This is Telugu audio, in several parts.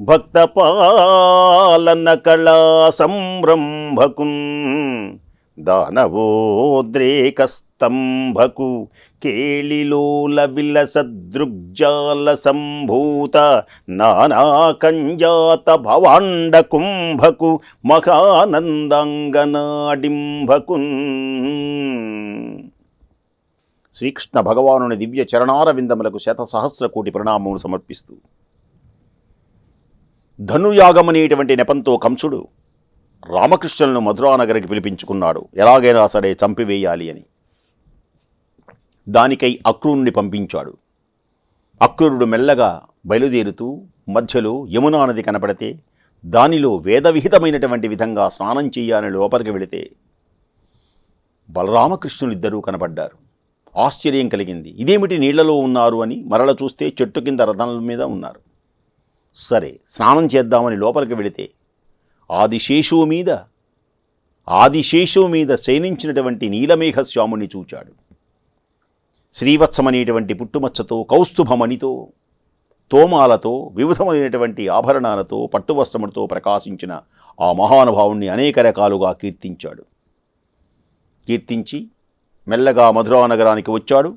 భక్తపాలన కళా సంరంభకున్ దానవోద్రేకస్తంభకు కేళిలోల విలసదృగ్జాల సంభూత నానాకంజాత భవాండ కుంభకు మహానందాంగనాడింభకున్ శ్రీకృష్ణ భగవానుని దివ్య చరణారవిందములకు శత సహస్ర కోటి ప్రణామములు సమర్పిస్తూ ధనుర్యాగమనేటువంటి నెపంతో కంసుడు రామకృష్ణులను మధురానగరికి పిలిపించుకున్నాడు. ఎలాగైనా సరే చంపివేయాలి అని. దానికై అక్రూరుని పంపించాడు. అక్రూరుడు మెల్లగా బయలుదేరుతూ మధ్యలో యమునా నది కనపడితే దానిలో వేదవిహితమైనటువంటి విధంగా స్నానం చెయ్యాలని లోపలికి వెళితే బలరామకృష్ణులిద్దరూ కనపడ్డారు. ఆశ్చర్యం కలిగింది. ఇదేమిటి నీళ్ళలో ఉన్నారు అని మరల చూస్తే చెట్టు కింద రథాల మీద ఉన్నారు. సరే స్నానం చేద్దామని లోపలికి వెళితే ఆదిశేషువు మీద ఆదిశేషువు మీద శయనించినటువంటి నీలమేఘ స్వాముణ్ణి చూచాడు. శ్రీవత్సమనేటువంటి పుట్టుమచ్చతో కౌస్తుభమణితో తోమాలతో వివిధమైనటువంటి ఆభరణాలతో పట్టువస్త్రములతో ప్రకాశించిన ఆ మహానుభావుణ్ణి అనేక రకాలుగా కీర్తించాడు. కీర్తించి మెల్లగా మధురా నగరానికి వచ్చాడు.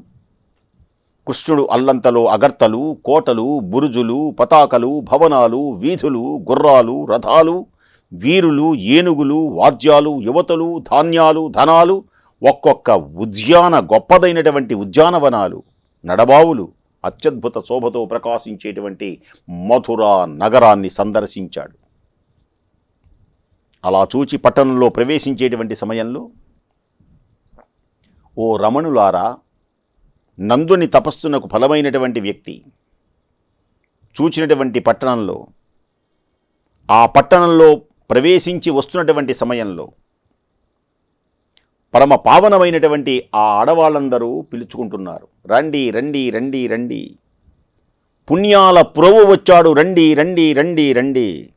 కృష్ణుడు అల్లంతలో అగర్తలు కోటలు బురుజులు పతాకలు భవనాలు వీధులు గుర్రాలు రథాలు వీరులు ఏనుగులు వాద్యాలు యువతలు ధాన్యాలు ధనాలు ఒక్కొక్క ఉద్యాన గొప్పదైనటువంటి ఉద్యానవనాలు నడబావులు అత్యద్భుత శోభతో ప్రకాశించేటువంటి మథురా నగరాన్ని సందర్శించాడు. అలా చూచి పట్టణంలో ప్రవేశించేటువంటి సమయంలో ఓ రమణులారా నందుని తపస్సునకు ఫలమైనటువంటి వ్యక్తి చూచినటువంటి పట్టణంలో ఆ పట్టణంలో ప్రవేశించి వస్తున్నటువంటి సమయంలో పరమ పావనమైనటువంటి ఆ ఆడవాళ్ళందరూ పిలుచుకుంటున్నారు. రండి రండి రండి రండి. పుణ్యాల పురవు వచ్చాడు రండి రండి రండి రండి.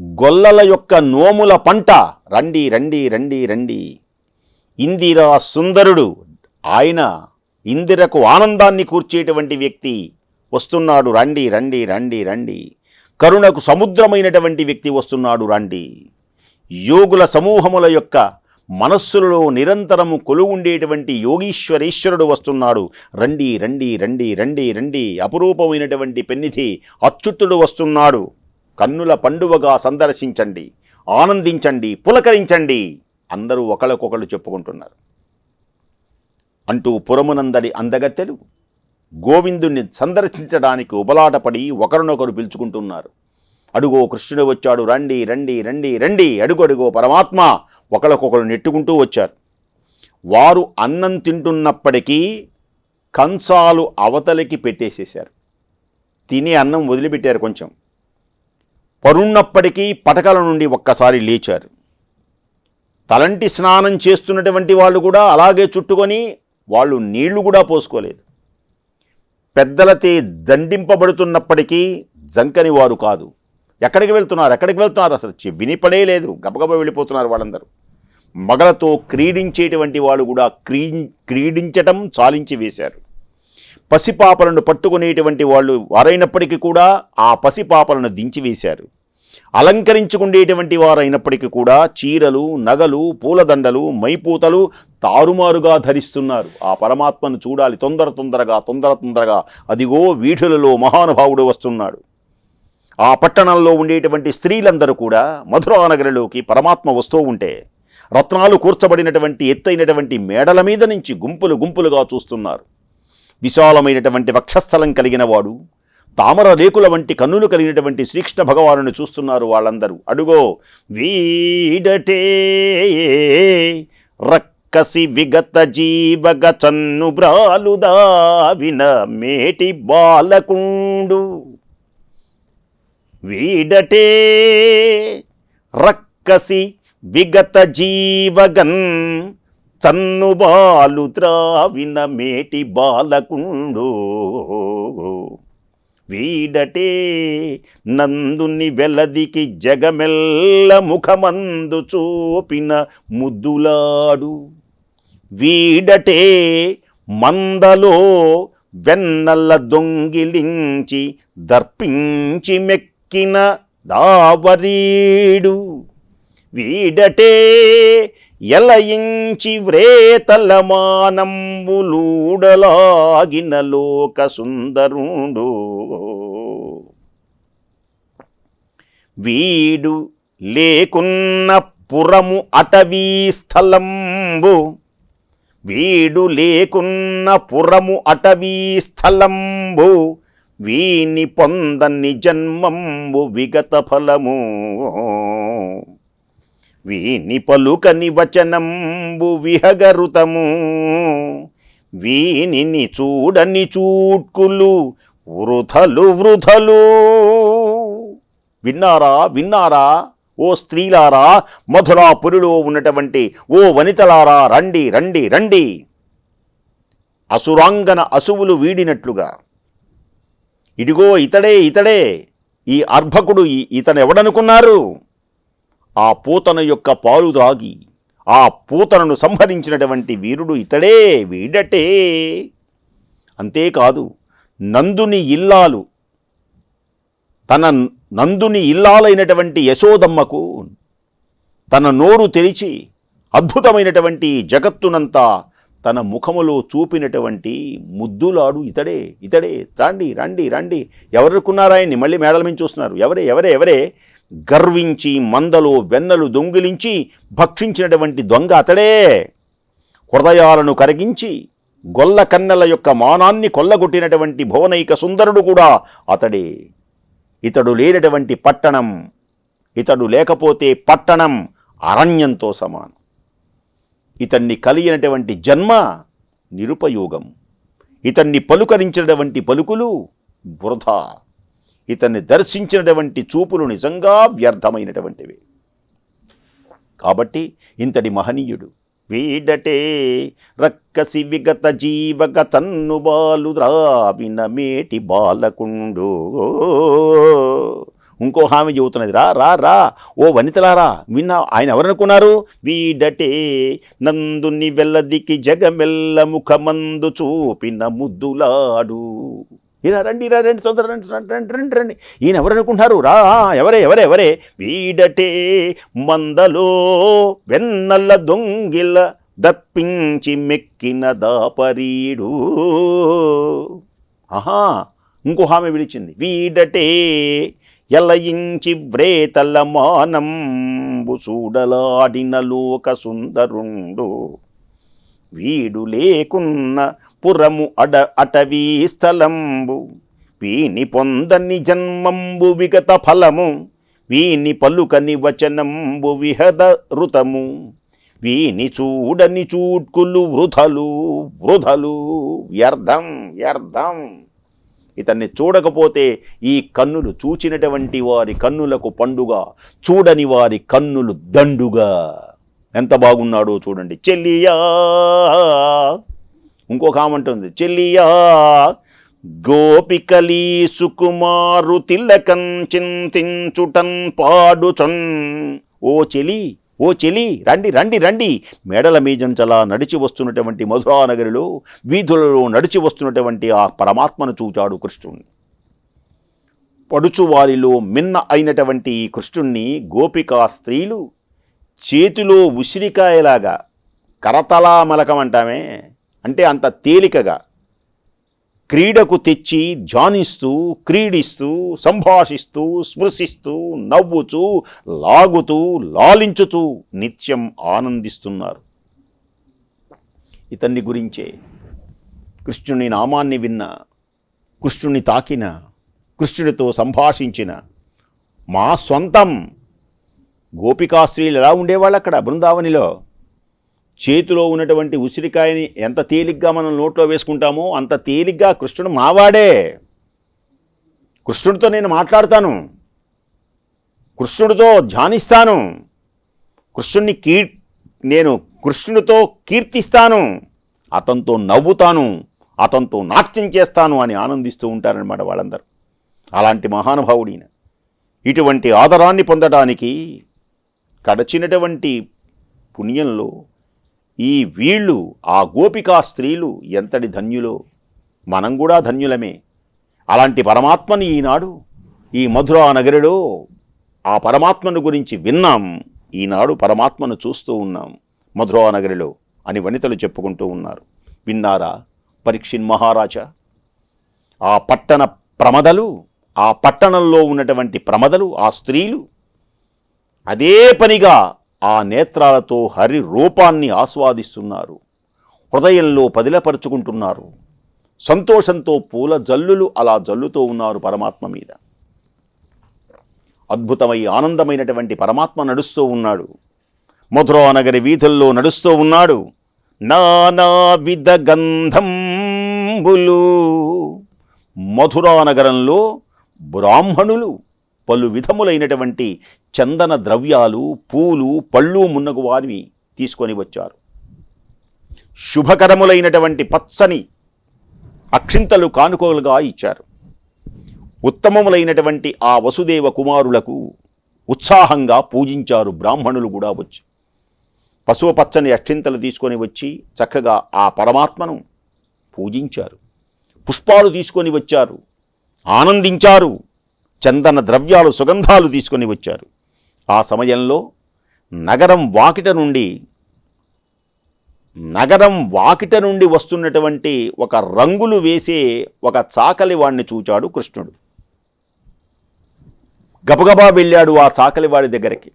గొల్లల యొక్క నోముల పంట రండి రండి రండి రండి. ఇందిరా సుందరుడు ఆయన ఇందిరకు ఆనందాన్ని కూర్చేటువంటి వ్యక్తి వస్తున్నాడు రండి రండి రండి రండి. కరుణకు సముద్రమైనటువంటి వ్యక్తి వస్తున్నాడు రండి. యోగుల సమూహముల యొక్క మనస్సులలో నిరంతరము కొలువుండేటువంటి యోగీశ్వరేశ్వరుడు వస్తున్నాడు. రండి రండి రండి రండి రండి. అపురూపమైనటువంటి పెన్నిధి అచ్యుతుడు వస్తున్నాడు. కన్నుల పండువగా సందర్శించండి ఆనందించండి పులకరించండి. అందరూ ఒకళ్ళకొకళ్ళు చెప్పుకుంటున్నారు. అంటూ పురమునందరి అందగత్తెలు. గోవిందుణ్ణి సందర్శించడానికి ఉబలాటపడి ఒకరినొకరు పిలుచుకుంటున్నారు. అడుగో కృష్ణుడు వచ్చాడు రండి రండి రండి రండి అడుగు అడుగో పరమాత్మ ఒకరికొకరు నెట్టుకుంటూ వచ్చారు. వారు అన్నం తింటున్నప్పటికీ కంచాలు అవతలికి పెట్టేసేశారు. తినే అన్నం వదిలిపెట్టారు కొంచెం. పరున్నప్పటికీ పటకల నుండి ఒక్కసారి లేచారు. తలంటి స్నానం చేస్తున్నటువంటి వాళ్ళు కూడా అలాగే చుట్టుకొని వాళ్ళు నీళ్ళు కూడా పోసుకోలేదు. పెద్దలతే దండింపబడుతున్నప్పటికీ జంకని వారు కాదు. ఎక్కడికి వెళ్తున్నారు? ఎక్కడికి వెళ్తున్నారు? అసలు చెవిని వినిపడే లేదు. గబగబ వెళ్ళిపోతున్నారు వాళ్ళందరూ. మగలతో క్రీడించేటువంటి వాళ్ళు కూడా క్రీ క్రీడించటం చాలించి వేశారు. పసిపాపలను పట్టుకునేటువంటి వాళ్ళు వారైనప్పటికీ కూడా ఆ పసిపాపలను దించివేశారు. అలంకరించుకునేటువంటి వారైనప్పటికీ కూడా చీరలు నగలు పూలదండలు మైపూతలు తారుమారుగా ధరిస్తున్నారు. ఆ పరమాత్మను చూడాలి. తొందర తొందరగా తొందర తొందరగా అదిగో వీధులలో మహానుభావుడు వస్తున్నాడు. ఆ పట్టణంలో ఉండేటువంటి స్త్రీలందరూ కూడా మధురానగరిలోకి పరమాత్మ వస్తూ ఉంటే రత్నాలు కూర్చబడినటువంటి ఎత్తైనటువంటి మేడల మీద నుంచి గుంపులు గుంపులుగా చూస్తున్నారు. విశాలమైనటువంటి వక్షస్థలం కలిగిన వాడు తామర రేకుల వంటి కన్నులు కలిగినటువంటి శ్రీకృష్ణ భగవానుని చూస్తున్నారు వాళ్ళందరూ. అడుగో వీడటే రక్కసి విగత జీవగ చన్ను బ్రాలుదావిన మేటి బాలకుండు. వీడటే రక్కసి విగత జీవగన్ చన్ను బాలు త్రావిన మేటి బాలకుండు. వీడటే నందుని వెలదికి జగమెల్ల ముఖమందు చూపిన ముద్దులాడు. వీడటే మందలో వెన్నల్ల దొంగిలించి దర్పించి మెక్కిన దావరీడు. వీడటే ఎలయించి వ్రేతల మానంబులూడలాగిన లోక సుందరుడు వీడు లేకున్న పురము అటవీ స్థలంబు. వీడు లేకున్న పురము అటవీ స్థలంబు. వీని పొందని జన్మంబు విగత ఫలము. వీని పలుకని వచనంబు విహగరుతము. వీనిని చూడని చూట్కులు వృథలు వృథలు విన్నారా విన్నారా? ఓ స్త్రీలారా మధురాపురిలో ఉన్నటువంటి ఓ వనితలారా రండి రండి రండి. అసురాంగన అసువులు వీడినట్లుగా. ఇదిగో ఇతడే ఇతడే. ఈ అర్భకుడు ఈ- ఇతను ఎవడనుకున్నారు ఆ పూతన యొక్క పాలు త్రాగి ఆ పూతనను సంహరించినటువంటి వీరుడు ఇతడే వీడటే. అంతేకాదు నందుని ఇల్లాలు తన నందుని ఇల్లాలైనటువంటి యశోదమ్మకు తన నోరు తెరిచి అద్భుతమైనటువంటి జగత్తునంతా తన ముఖములో చూపినటువంటి ముద్దులాడు ఇతడే ఇతడే. రండి రండి రండి. ఎవరుకున్నారాయన్ని మళ్ళీ మేడల మీద చూస్తున్నారు. ఎవరే ఎవరే ఎవరే? గర్వించి మందలో వెన్నలు దొంగిలించి భక్షించినటువంటి దొంగ అతడే. హృదయాలను కరిగించి గొల్ల కన్నెల యొక్క మానాన్ని కొల్లగొట్టినటువంటి భువనైక సుందరుడు కూడా అతడే. ఇతడు లేనటువంటి పట్టణం ఇతడు లేకపోతే పట్టణం అరణ్యంతో సమానం. ఇతన్ని కలిగినటువంటి జన్మ నిరుపయోగం. ఇతన్ని పలుకరించినటువంటి పలుకులు వృధా. ఇతన్ని దర్శించినటువంటి చూపులు నిజంగా వ్యర్థమైనటువంటివి. కాబట్టి ఇంతటి మహనీయుడు వీడటే రక్కసి విగత జీవగ తన్ను బాలు ద్రావిన మేటి బాలకుండు. ఇంకో హామీ చెబుతున్నది రా రా రా ఓ వనితలారా విన్నా ఆయన ఎవరనుకున్నారు? వీడటే నందుని వెల్లదికి జగమెల్ల ముఖమందు చూపిన ముద్దులాడు. ఇలా రండి రా రండి సోదరు రండి రండి రండి రండి రండి. ఈయన ఎవరనుకుంటారు రా ఎవరే ఎవరే ఎవరే? వీడటే మందలో వెన్నల్ల దొంగిల దప్పించి మెక్కిన దాపరీడు. ఆహా ఇంకో హామీ పిలిచింది వీడటే ఎలయించి వ్రేతల మానంబు చూడలాడిన లోక సుందరుండు. వీడు లేకున్న పురము అడ అటవీ స్థలంబు వీని పొందని జన్మంబు విగత ఫలము వీని పలుకని వచనంబు విహద ఋతము వీని చూడని చూట్కులు వృధలు వృధలు వ్యర్థం వ్యర్థం. ఇతన్ని చూడకపోతే ఈ కన్నులు చూచినటువంటి వారి కన్నులకు పండుగ చూడని వారి కన్నులు దండుగా. ఎంత బాగున్నాడో చూడండి. చెల్లియా! ఇంకొక ఆమంటుంది చెల్లియా! గోపికలీ సుకుమారు తిలకం చింతించుటన్ పాడుచన్ ఓ చెలి ఓ చెలి రండి రండి రండి. మేడల మీజంచలా నడిచి వస్తున్నటువంటి మధురానగరిలో వీధులలో నడిచి వస్తున్నటువంటి ఆ పరమాత్మను చూచాడు కృష్ణుణ్ణి. పడుచువారిలో మిన్న అయినటువంటి ఈ కృష్ణుణ్ణి గోపికా స్త్రీలు చేతిలో ఉసిరికాయలాగా కరతలామలకం అంటామే అంటే అంత తేలికగా క్రీడకు తెచ్చి ధ్యానిస్తూ క్రీడిస్తూ సంభాషిస్తూ స్పృశిస్తూ నవ్వుతూ లాగుతూ లాలించుతూ నిత్యం ఆనందిస్తున్నారు. ఇతన్ని గురించే కృష్ణుని నామాన్ని విన్న కృష్ణుని తాకిన కృష్ణుడితో సంభాషించిన మా సొంతం గోపికాస్త్రీలు ఎలా ఉండేవాళ్ళు అక్కడ బృందావనిలో? చేతిలో ఉన్నటువంటి ఉసిరికాయని ఎంత తేలిగ్గా మనం నోట్లో వేసుకుంటామో అంత తేలిగ్గా కృష్ణుడు మావాడే. కృష్ణుడితో నేను మాట్లాడతాను. కృష్ణుడితో ధ్యానిస్తాను. కృష్ణుణ్ణి కీ నేను కృష్ణుడితో కీర్తిస్తాను. అతనితో నవ్వుతాను. అతనితో నాట్యం చేస్తాను అని ఆనందిస్తూ ఉంటారనమాట వాళ్ళందరూ. అలాంటి మహానుభావుడిన ఇటువంటి ఆదరాన్ని పొందడానికి కడచినటువంటి పుణ్యంలో ఈ వీళ్ళు ఆ గోపికా స్త్రీలు ఎంతటి ధన్యులో? మనం కూడా ధన్యులమే. అలాంటి పరమాత్మని ఈనాడు ఈ మధురా నగరిలో ఆ పరమాత్మను గురించి విన్నాం. ఈనాడు పరమాత్మను చూస్తూ ఉన్నాం మధురా నగరిలో అని వనితలు చెప్పుకుంటూ ఉన్నారు. విన్నారా పరీక్షిన్ మహారాజా? ఆ పట్టణ ప్రమదలు ఆ పట్టణంలో ఉన్నటువంటి ప్రమదలు ఆ స్త్రీలు అదే పనిగా ఆ నేత్రాలతో హరి రూపాన్ని ఆస్వాదిస్తున్నారు. హృదయంలో పదిలపరుచుకుంటున్నారు. సంతోషంతో పూల జల్లులు అలా జల్లుతూ ఉన్నారు పరమాత్మ మీద. అద్భుతమై ఆనందమైనటువంటి పరమాత్మ నడుస్తూ ఉన్నాడు. మధురా నగరి వీధుల్లో నడుస్తూ ఉన్నాడు. నానావిధ గంధంబులు. మధురా నగరంలో బ్రాహ్మణులు. పలు విధములైనటువంటి చందన ద్రవ్యాలు పూలు పళ్ళు మున్నగు వారివి తీసుకొని వచ్చారు. శుభకరములైనటువంటి పచ్చని అక్షింతలు కానుకోలుగా ఇచ్చారు. ఉత్తమములైనటువంటి ఆ వసుదేవ కుమారులకు ఉత్సాహంగా పూజించారు బ్రాహ్మణులు కూడా వచ్చి. పశువ పచ్చని అక్షింతలు తీసుకొని వచ్చి చక్కగా ఆ పరమాత్మను పూజించారు. పుష్పాలు తీసుకొని వచ్చారు. ఆనందించారు. చందన ద్రవ్యాలు సుగంధాలు తీసుకొని వచ్చారు. ఆ సమయంలో నగరం వాకిట నుండి నగరం వాకిట నుండి వస్తున్నటువంటి ఒక రంగులు వేసే ఒక చాకలి వాడిని చూచాడు కృష్ణుడు. గబగబా వెళ్ళాడు ఆ చాకలివాడి దగ్గరికి.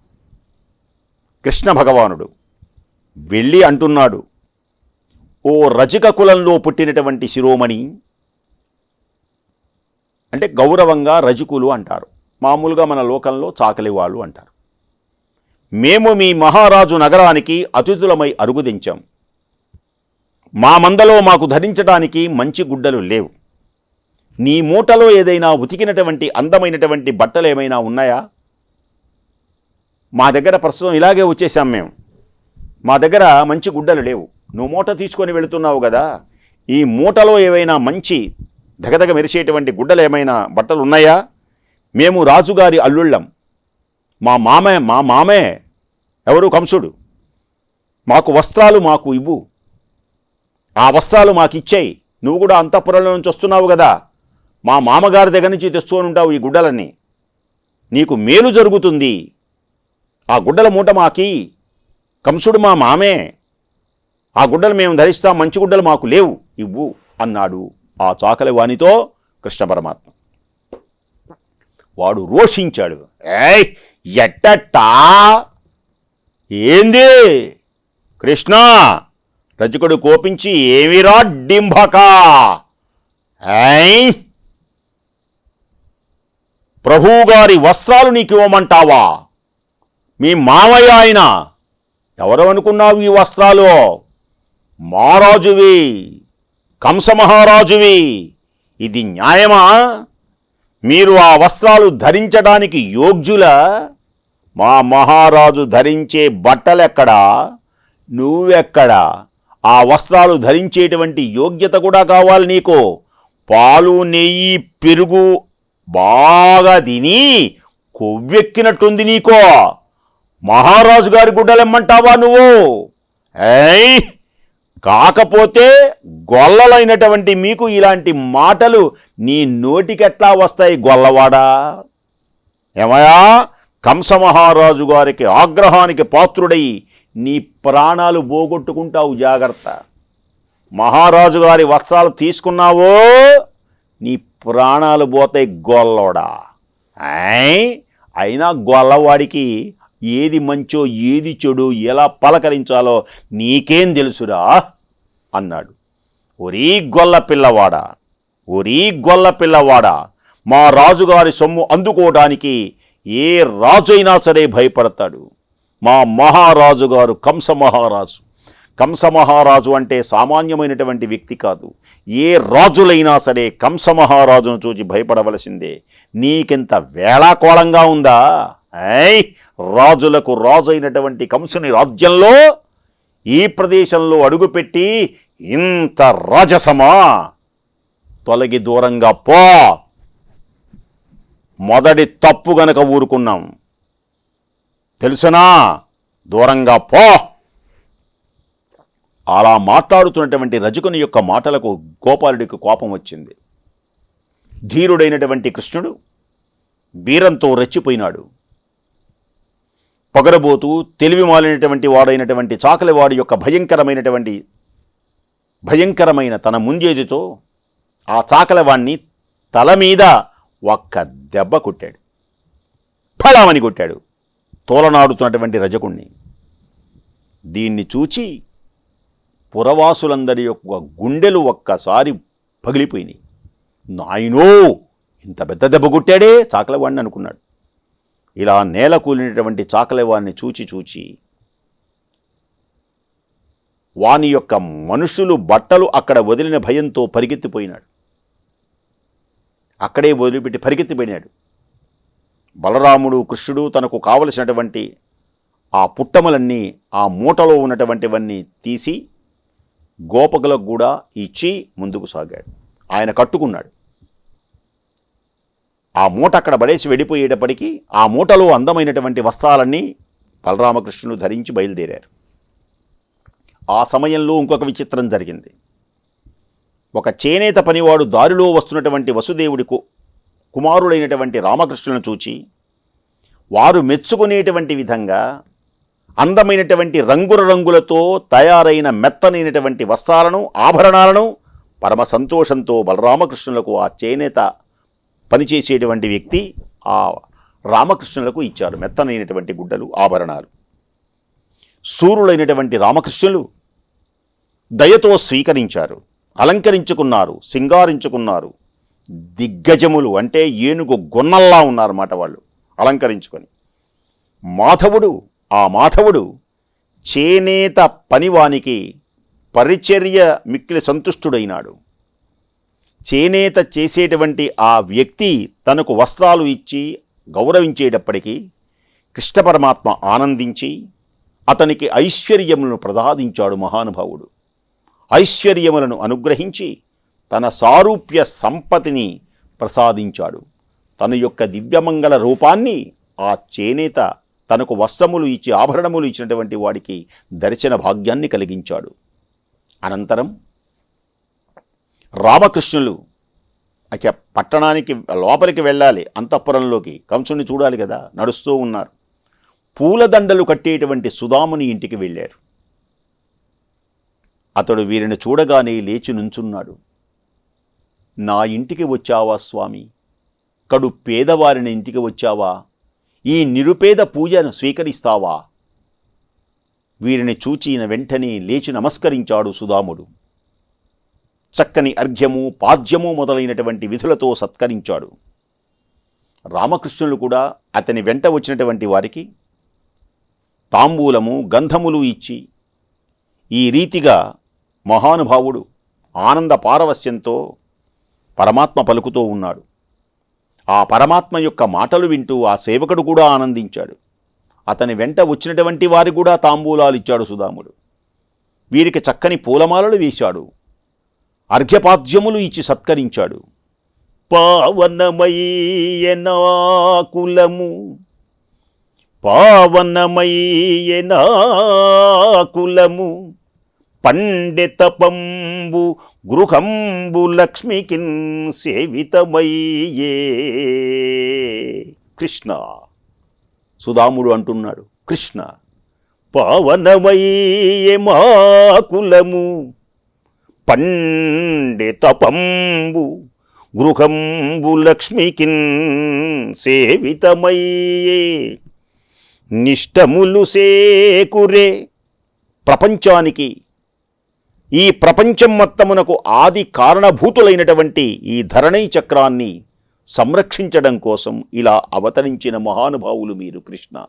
కృష్ణ భగవానుడు వెళ్ళి అంటున్నాడు ఓ రజక కులంలో పుట్టినటువంటి శిరోమణి అంటే గౌరవంగా రజకులు అంటారు. మామూలుగా మన లోకంలో చాకలి వాళ్ళు అంటారు. మేము మీ మహారాజు నగరానికి అతిథులమై అరుగుదించాం. మా మందలో మాకు ధరించడానికి మంచి గుడ్డలు లేవు. నీ మూటలో ఏదైనా ఉతికినటువంటి అందమైనటువంటి బట్టలు ఏమైనా ఉన్నాయా? మా దగ్గర ప్రస్తుతం ఇలాగే వచ్చేసాం మేము. మా దగ్గర మంచి గుడ్డలు లేవు. నువ్వు మూట తీసుకొని వెళుతున్నావు కదా. ఈ మూటలో ఏవైనా మంచి ధగధగ మెరిసేటువంటి గుడ్డలు ఏమైనా బట్టలు ఉన్నాయా? మేము రాజుగారి అల్లుళ్ళం. మా మామే మా మామే ఎవరు? కంసుడు. మాకు వస్త్రాలు మాకు ఇవ్వు. ఆ వస్త్రాలు మాకు ఇచ్చేయి నువ్వు కూడా అంతఃపురంలో నుంచి వస్తున్నావు కదా. మా మామగారి దగ్గర నుంచి తెచ్చుకొని ఉంటావు ఈ గుడ్డలన్నీ. నీకు మేలు జరుగుతుంది. ఆ గుడ్డల మూట మాకి. కంసుడు మా మామే. ఆ గుడ్డలు మేము ధరిస్తాం. మంచి గుడ్డలు మాకు లేవు. ఇవ్వు అన్నాడు. ఆ చాకలి వానితో కృష్ణ పరమాత్మ. వాడు రోషించాడు. ఏయ్ ఎట్టట్టా? ఏంది? కృష్ణ రజకుడు కోపించి ఏమిరా డింభక? ఏయ్ ప్రభువుగారి వస్త్రాలు నీకు ఇవ్వమంటావా? మీ మామయ్య ఆయన ఎవరు అనుకున్నావు ఈ వస్త్రాలు? మారాజువి కంసమహారాజువి ఇది న్యాయమా? మీరు ఆ వస్త్రాలు ధరించడానికి యోగ్యుల? మా మహారాజు ధరించే బట్టలెక్కడా? నువ్వెక్కడా? ఆ వస్త్రాలు ధరించేటువంటి యోగ్యత కూడా కావాలి నీకు. పాలు నెయ్యి పెరుగు బాగా తిని కొవ్వెక్కినట్టుంది నీకో. మహారాజు గారి గుడ్డలెమ్మంటావా నువ్వు? ఏయ్! కాకపోతే గొల్లలైనటువంటి మీకు ఇలాంటి మాటలు నీ నోటికెట్లా వస్తాయి గొల్లవాడా? ఏమయా కంసమహారాజు గారికి ఆగ్రహానికి పాత్రుడై నీ ప్రాణాలు పోగొట్టుకుంటావు జాగ్రత్త. మహారాజు గారి వస్త్రాలు తీసుకున్నావో నీ ప్రాణాలు పోతాయి గొల్లోడా. ఆయ్ అయినా గొల్లవాడికి ఏది మంచో ఏది చెడు ఎలా పలకరించాలో నీకేం తెలుసురా? అన్నాడు. ఒరీ గొల్ల పిల్లవాడా ఒరీ గొల్ల పిల్లవాడా మా రాజుగారి సొమ్ము అందుకోవడానికి ఏ రాజు అయినా సరే భయపడతాడు. మా మహారాజు గారు కంస మహారాజు కంస మహారాజు అంటే సామాన్యమైనటువంటి వ్యక్తి కాదు. ఏ రాజులైనా సరే కంస మహారాజును చూచి భయపడవలసిందే. నీకింత వేళాకోళంగా ఉందా? ఐ రాజులకు రాజు అయినటువంటి కంసుని రాజ్యంలో ఈ ప్రదేశంలో అడుగుపెట్టి ఇంత రాజసమా? తొలగి దూరంగా పో. మొదటి తప్పు గనక ఊరుకున్నాం. తెలుసునా? దూరంగా పో. అలా మాట్లాడుతున్నటువంటి రజకుని యొక్క మాటలకు గోపాలుడికి కోపం వచ్చింది. ధీరుడైనటువంటి కృష్ణుడు వీరంతో రెచ్చిపోయినాడు. పొగరబోతూ తెలివి మాలినటువంటి వాడైనటువంటి చాకలివాడి యొక్క భయంకరమైనటువంటి భయంకరమైన తన ముంజేదితో ఆ చాకలవాణ్ణి తల మీద ఒక్క దెబ్బ కొట్టాడు. ఫలామని కొట్టాడు తోలనాడుతున్నటువంటి రజకుణ్ణి. దీన్ని చూచి పురవాసులందరి యొక్క గుండెలు ఒక్కసారి పగిలిపోయినాయి. నాయనో ఇంత పెద్ద దెబ్బ కొట్టాడే చాకలవాణ్ణి అనుకున్నాడు. ఇలా నేల కూలినటువంటి చాకలవాడిని చూచి చూచి వాని యొక్క మనుషులు బట్టలు అక్కడ వదిలిన భయంతో పరిగెత్తిపోయినాడు. అక్కడే వదిలిపెట్టి పరిగెత్తిపోయినాడు. బలరాముడు కృష్ణుడు తనకు కావలసినటువంటి ఆ పుట్టమలన్నీ ఆ మూటలో ఉన్నటువంటివన్నీ తీసి గోపకులకు కూడా ఇచ్చి ముందుకు సాగాడు. ఆయన కట్టుకున్నాడు. ఆ మూట అక్కడ పడేసి వెళ్ళిపోయేటప్పటికీ ఆ మూటలో అందమైనటువంటి వస్త్రాలన్నీ బలరామకృష్ణుడు ధరించి బయలుదేరారు. ఆ సమయంలో ఇంకొక విచిత్రం జరిగింది. ఒక చేనేత పనివాడు దారిలో వస్తున్నటువంటి వసుదేవుడి కుమారుడైనటువంటి రామకృష్ణులను చూచి వారు మెచ్చుకునేటువంటి విధంగా అందమైనటువంటి రంగుల రంగులతో తయారైన మెత్తనైనటువంటి వస్త్రాలను ఆభరణాలను పరమ సంతోషంతో బలరామకృష్ణులకు ఆ చేనేత పనిచేసేటువంటి వ్యక్తి ఆ రామకృష్ణులకు ఇచ్చారు మెత్తనైనటువంటి గుడ్డలు ఆభరణాలు. సూర్యులైనటువంటి రామకృష్ణులు దయతో స్వీకరించారు అలంకరించుకున్నారు సింగారించుకున్నారు దిగ్గజములు అంటే ఏనుగు గున్నల్లా ఉన్నారన్నమాట వాళ్ళు అలంకరించుకొని. మాధవుడు ఆ మాధవుడు చేనేత పనివానికి పరిచర్య మిక్కిలి సంతుష్టుడైనాడు. చేనేత చేసేటువంటి ఆ వ్యక్తి తనకు వస్త్రాలు ఇచ్చి గౌరవించేటప్పటికీ కృష్ణ పరమాత్మ ఆనందించి అతనికి ఐశ్వర్యములను ప్రసాదించాడు మహానుభావుడు. ఐశ్వర్యములను అనుగ్రహించి తన సారూప్య సంపతిని ప్రసాదించాడు. తన యొక్క దివ్యమంగళ రూపాన్ని ఆ చేనేత తనకు వస్త్రములు ఇచ్చి ఆభరణములు ఇచ్చినటువంటి వాడికి దర్శన భాగ్యాన్ని కలిగించాడు. అనంతరం రామకృష్ణులు అక పట్టణానికి లోపలికి వెళ్ళాలి అంతఃపురంలోకి కంసుని చూడాలి కదా నడుస్తూ ఉన్నారు. పూలదండలు కట్టేటువంటి సుధాముని ఇంటికి వెళ్ళారు. అతడు వీరిని చూడగానే లేచి నుంచున్నాడు. నా ఇంటికి వచ్చావా స్వామి? కడు పేదవారిని ఇంటికి వచ్చావా? ఈ నిరుపేద పూజను స్వీకరిస్తావా? వీరిని చూచిన వెంటనే లేచి నమస్కరించాడు సుధాముడు. చక్కని అర్ఘ్యము పాద్యము మొదలైనటువంటి విధులతో సత్కరించాడు. రామకృష్ణులు కూడా అతని వెంట వచ్చినటువంటి వారికి తాంబూలము గంధములు ఇచ్చి ఈ రీతిగా మహానుభావుడు ఆనంద పారవస్యంతో పరమాత్మ పలుకుతూ ఉన్నాడు. ఆ పరమాత్మ యొక్క మాటలు వింటూ ఆ సేవకుడు కూడా ఆనందించాడు. అతని వెంట వచ్చినటువంటి వారికి కూడా తాంబూలాలు ఇచ్చాడు సుధాముడు. వీరికి చక్కని పూలమాలలు వేశాడు. అర్ఘ్యపాద్యములు ఇచ్చి సత్కరించాడు. పావనమయ్యనా కులము పండితపంబు పండిత పంబు గృహంబు లక్ష్మికిన్ సేవితమయ్యే. కృష్ణ సుధాముడు అంటున్నాడు కృష్ణ పావనమయ్యే మా కులము పండిత పంబు గృహంబు లక్ష్మికిన్ సేవితమయ్యే. నిష్టములు సేకురే ప్రపంచానికి. ఈ ప్రపంచం మొత్తమునకు ఆది కారణభూతులైనటువంటి ఈ ధరణీ చక్రాన్ని సంరక్షించడం కోసం ఇలా అవతరించిన మహానుభావులు మీరు కృష్ణ.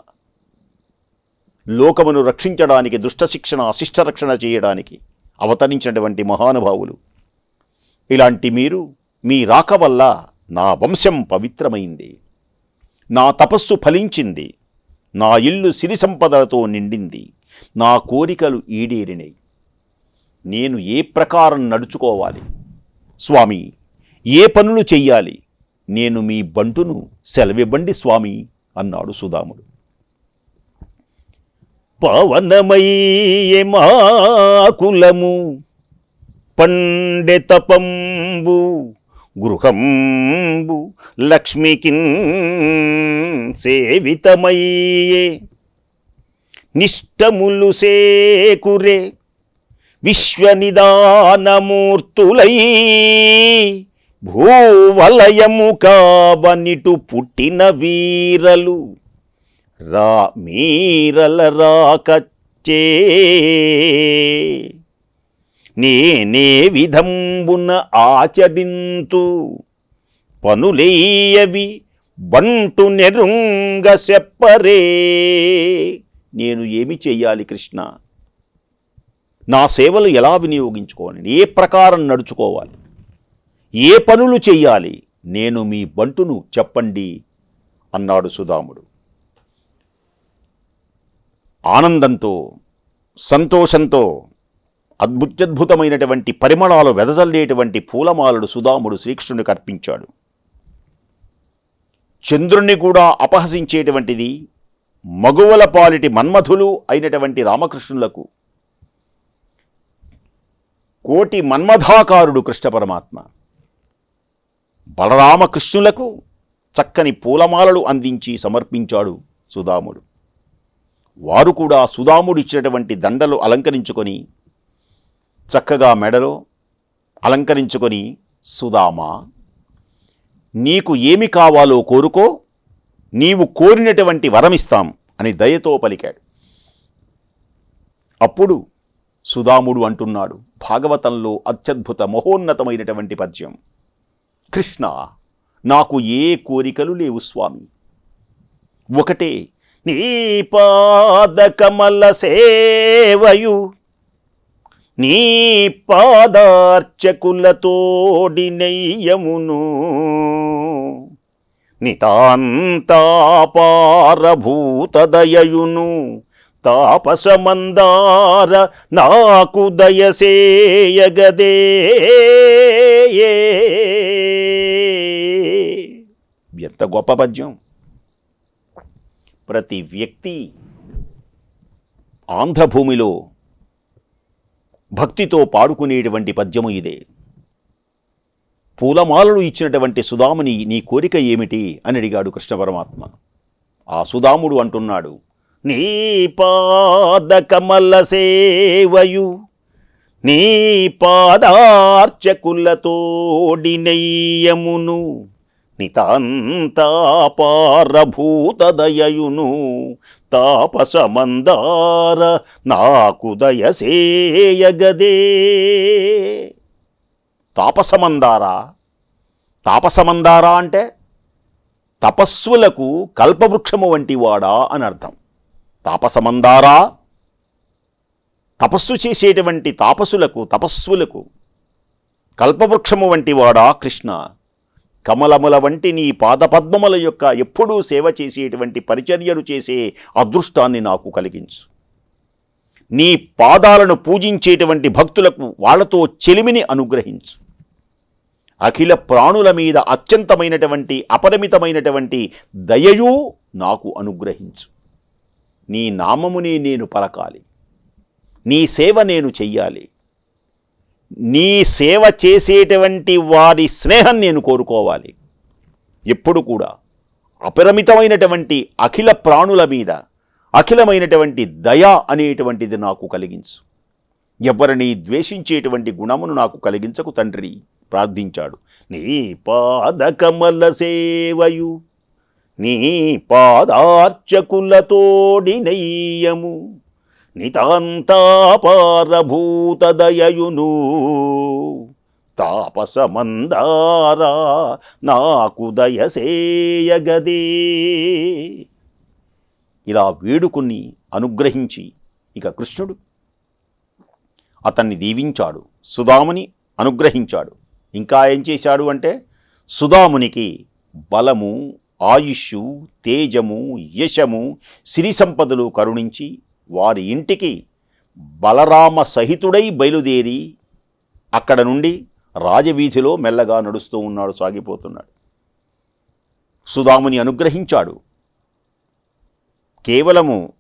లోకమును రక్షించడానికి దుష్ట శిక్షణ అశిష్ట రక్షణ చేయడానికి. అవతరించినటువంటి మహానుభావులు. ఇలాంటి మీరు మీ రాక వల్ల నా వంశం పవిత్రమైంది. నా తపస్సు ఫలించింది. నా ఇల్లు సిరి సంపదలతో నిండింది. నా కోరికలు ఈడేరినాయి. నేను ఏ ప్రకారం నడుచుకోవాలి? స్వామి ఏ పనులు చెయ్యాలి? నేను మీ బంటును సెలవివ్వండి స్వామి అన్నాడు సుధాముడు. పవనమయ్యే మా కులము పండె తపంబు గృహంబు లక్ష్మికిన్ సేవితమయ్యే. నిష్టములు సేకురే విశ్వనిదానమూర్తులై భూవలయము కావనిటు పుట్టిన వీరలు. రా మీరల రాకచ్చే. నేనే విధంబున ఆచరింతు పనులేయవి బంటు నెరుంగ చెప్పరే. నేను ఏమి చెయ్యాలి కృష్ణ? నా సేవలు ఎలా వినియోగించుకోవాలి? ఏ ప్రకారం నడుచుకోవాలి? ఏ పనులు చెయ్యాలి? నేను మీ బంటును చెప్పండి అన్నాడు సుధాముడు. ఆనందంతో సంతోషంతో అద్భుత్యద్భుతమైనటువంటి పరిమళాలు వెదజల్లేటువంటి పూలమాలడు సుధాముడు శ్రీకృష్ణునికి అర్పించాడు. చంద్రుణ్ణి కూడా అపహసించేటువంటిది మగువల పాలిటి మన్మధులు అయినటువంటి రామకృష్ణులకు కోటి మన్మధాకారుడు కృష్ణ పరమాత్మ. బలరామకృష్ణులకు చక్కని పూలమాలలు అందించి సమర్పించాడు సుధాముడు. వారు కూడా సుధాముడిచ్చినటువంటి దండలు అలంకరించుకొని చక్కగా మెడలో అలంకరించుకొని సుధామా నీకు ఏమి కావాలో కోరుకో నీవు కోరినటువంటి వరమిస్తాం అని దయతో పలికాడు. అప్పుడు సుధాముడు అంటున్నాడు భాగవతంలో అత్యద్భుత మహోన్నతమైనటువంటి పద్యం. కృష్ణ నాకు ఏ కోరికలు లేవు స్వామి. ఒకటే నీ పాదకమల సేవయు నీ పాదార్చకులతోడి నెయ్యమును నితాంతాపారభూతదయయును. తాపసమందార నాకు దయసేయగదే ఎంత గొప్ప పద్యం. ప్రతి వ్యక్తి ఆంధ్రభూమిలో భక్తితో పాడుకునేటువంటి పద్యము ఇదే. పూలమాలలు ఇచ్చినటువంటి సుధాముని నీ కోరిక ఏమిటి? అని అడిగాడు కృష్ణ పరమాత్మ. ఆ సుధాముడు అంటున్నాడు నీ పాదకమల సేవయు నీ పాదార్చకులతోడి నెయ్యమును నితాంతాపారభూతదయయును. తాపసమందార నాకు దయసేయగదే. తాపసమందారా? తాపసమందారా అంటే తపస్సులకు కల్పవృక్షము వంటి వాడా అని అర్థం తాపసమందారా? తపస్సు చేసేటువంటి తాపసులకు తపస్సులకు కల్పవృక్షము వంటి వాడా కృష్ణ? కమలముల వంటి నీ పాదపద్మముల యొక్క ఎప్పుడూ సేవ చేసేటువంటి పరిచర్యలు చేసే అదృష్టాన్ని నాకు కలిగించు. నీ పాదాలను పూజించేటువంటి భక్తులకు వాళ్ళతో చెలిమిని అనుగ్రహించు. అఖిల ప్రాణుల మీద అత్యంతమైనటువంటి అపరిమితమైనటువంటి దయయు నాకు అనుగ్రహించు. నీ నామముని నేను పలకాలి. నీ సేవ నేను చెయ్యాలి. నీ సేవ చేసేటువంటి వారి స్నేహం నేను కోరుకోవాలి. ఎప్పుడు కూడా అపరిమితమైనటువంటి అఖిల ప్రాణుల మీద అఖిలమైనటువంటి దయ అనేటువంటిది నాకు కలిగించు. ఎవరిని ద్వేషించేటువంటి గుణమును నాకు కలిగించకు తండ్రి ప్రార్థించాడు. నీ పాదకమల సేవయు నీ పాదార్చకులతోడి నెయ్యము. నితాంతాపారభూతదయయును. తాపసమందారా నాకు దయసేయగదే. ఇలా వేడుకుని అనుగ్రహించి ఇక కృష్ణుడు అతన్ని దీవించాడు. సుధాముని అనుగ్రహించాడు. ఇంకా ఏం చేశాడు అంటే సుధామునికి బలము ఆయుష్షు తేజము యశము సిరి సంపదలు కరుణించి వారి ఇంటికి బలరామ సహితుడై బయలుదేరి అక్కడ నుండి రాజవీధిలో మెల్లగా నడుస్తూ ఉన్నాడు సాగిపోతున్నాడు. సుధాముని అనుగ్రహించాడు. కేవలము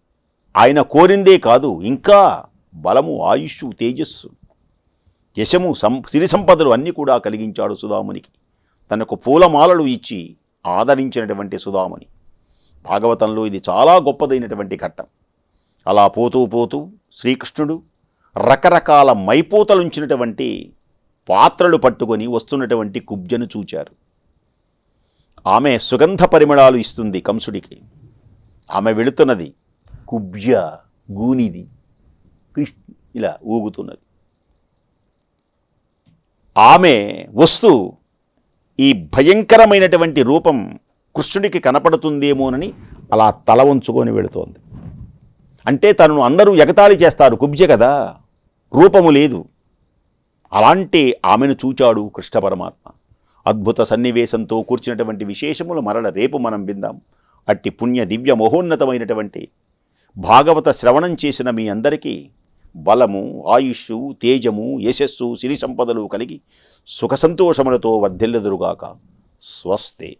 ఆయన కోరిందే కాదు ఇంకా బలము ఆయుష్ తేజస్సు యశము సం సిరి సంపదలు అన్నీ కూడా కలిగించాడు సుధామునికి. తనకు పూలమాలలు ఇచ్చి ఆదరించినటువంటి సుధాముని. భాగవతంలో ఇది చాలా గొప్పదైనటువంటి ఘట్టం. అలా పోతూ పోతూ శ్రీకృష్ణుడు రకరకాల మైపోతలుంచినటువంటి పాత్రలు పట్టుకొని వస్తున్నటువంటి కుబ్జను చూచారు. ఆమె సుగంధ పరిమళాలు ఇస్తుంది కంసుడికి. ఆమె వెళుతున్నది కుబ్జ గూనిది. కృష్ణ ఇలా ఊగుతున్నది. ఆమె వస్తూ ఈ భయంకరమైనటువంటి రూపం కృష్ణుడికి కనపడుతుందేమోనని అలా తల ఉంచుకొని వెళుతోంది. అంటే తనను అందరూ ఎగతాళి చేస్తారు. కుబ్జ కదా? రూపము లేదు. అలాంటి ఆమెను చూచాడు కృష్ణ పరమాత్మ. అద్భుత సన్నివేశంతో కూర్చున్నటువంటి విశేషములు మరల రేపు మనం విందాం. అట్టి పుణ్య దివ్య మహోన్నతమైనటువంటి భాగవత శ్రవణం చేసిన మీ అందరికీ బలము ఆయుష్షు తేజము యశస్సు సిరి సంపదలు కలిగి సుఖ సంతోషములతో వర్ధిల్లెదురుగాక. స్వస్తే.